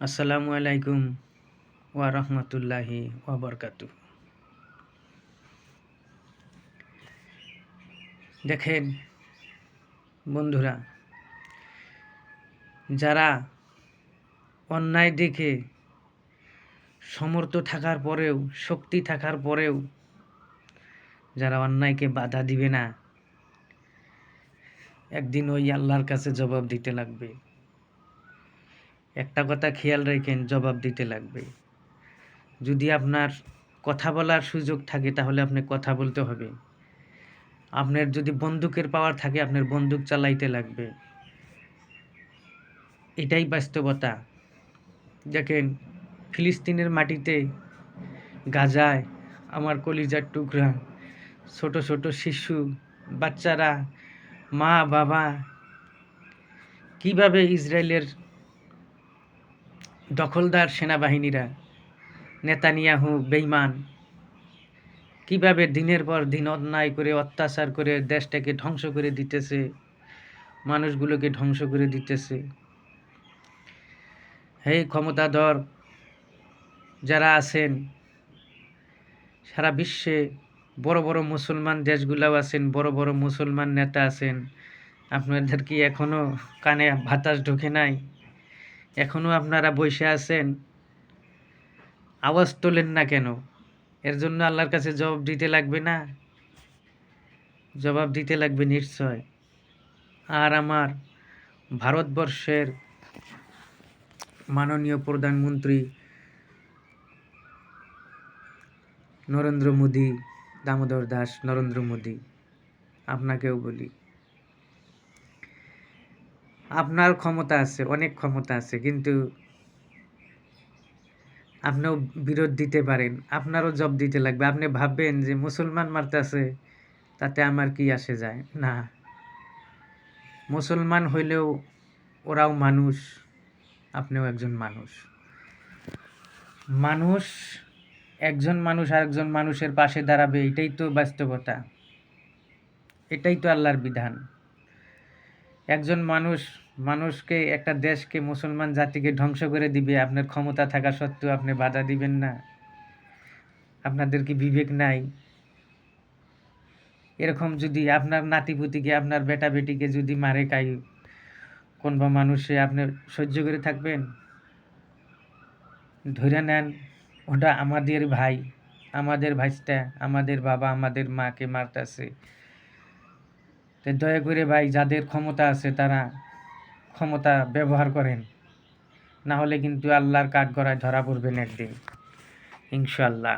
আসসালামু আলাইকুম ওয়া রাহমাতুল্লাহি ওয়া বারাকাতু দেখেন বন্ধুরা, যারা অন্যায় দেখে সমর্থ থাকার পরেও, শক্তি থাকার পরেও যারা অন্যায়কে বাধা দিবে না, একদিন ওই আল্লাহর কাছে জবাব দিতে লাগবে। একটা কথা খেয়াল রাখেন, জবাব দিতে লাগবে। যদি আপনার কথা বলার সুযোগ থাকে, তাহলে আপনি কথা বলতে হবে। আপনার যদি বন্দুকের পাওয়ার থাকে, আপনার বন্দুক চালাইতে লাগবে। এটাই বাস্তবতা। দেখেন, ফিলিস্তিনের মাটিতে, গাজায় আমার কলিজার টুকরা, ছোট ছোট শিশু, বাচ্চারা, মা, বাবা, কীভাবে ইসরায়েলের দখলদার সেনাবাহিনীরা, নেতানিয়াহু বেইমান কীভাবে দিনের পর দিন অন্যায় করে, অত্যাচার করে দেশটাকে ধ্বংস করে দিতেছে, মানুষগুলোকে ধ্বংস করে দিতেছে। এই ক্ষমতাধর যারা আছেন, সারা বিশ্বে বড় বড় মুসলমান দেশগুলাও আছেন, বড় বড় মুসলমান নেতা আছেন, আপনাদের কি এখনও কানে বাতাস ঢোকে নাই? এখনও আপনারা বসে আছেন, আওয়াজ তোলেন না কেন? এর জন্য আল্লাহর কাছে জবাব দিতে লাগবে না? জবাব দিতে লাগবে নিশ্চয়। আর আমার ভারতবর্ষের মাননীয় প্রধানমন্ত্রী নরেন্দ্র মোদী, দামোদর দাস নরেন্দ্র মোদী, আপনাকেও বলি। আপনার ক্ষমতা আছে, অনেক ক্ষমতা আছে, কিন্তু আপনিও বিরোধ দিতে পারেন, আপনারও জব দিতে লাগবে। আপনি ভাববেন যে মুসলমান মারতেছে, তাতে আমার কি আসে যায়? না। মুসলমান হইলেও ওরাও মানুষ, আপনিও একজন মানুষ। মানুষ, একজন মানুষ আরেকজন মানুষের পাশে দাঁড়াবে, এটাই তো বাস্তবতা। এটাই তো আল্লাহর বিধান। একজন মানুষ, মানুষকে, একটা দেশকে, মুসলমান জাতিকে ধ্বংস করে দিবে। আপনার ক্ষমতা থাকা সত্ত্বেও আপনি বাধা দিবেন না। আপনাদের কি বিবেক নাই? এরকম যদি আপনার নাতিপুতিকে, আপনার বেটা বেটিকে যদি মারে কাই কোন বা মানুষে আপনি সহ্য করে থাকবেন? ধরে নেন, ওটা আমাদের ভাই, আমাদের ভাইসটা আমাদের বাবা, আমাদের মাকে মারতেছে। তো দয়া করে ভাই, যাদের ক্ষমতা আছে তারা ক্ষমতা ব্যবহার করেন। না হলে কিন্তু আল্লাহর কাঠ গড়ায় ধরা পড়বেন একদিন ইনশাল্লাহ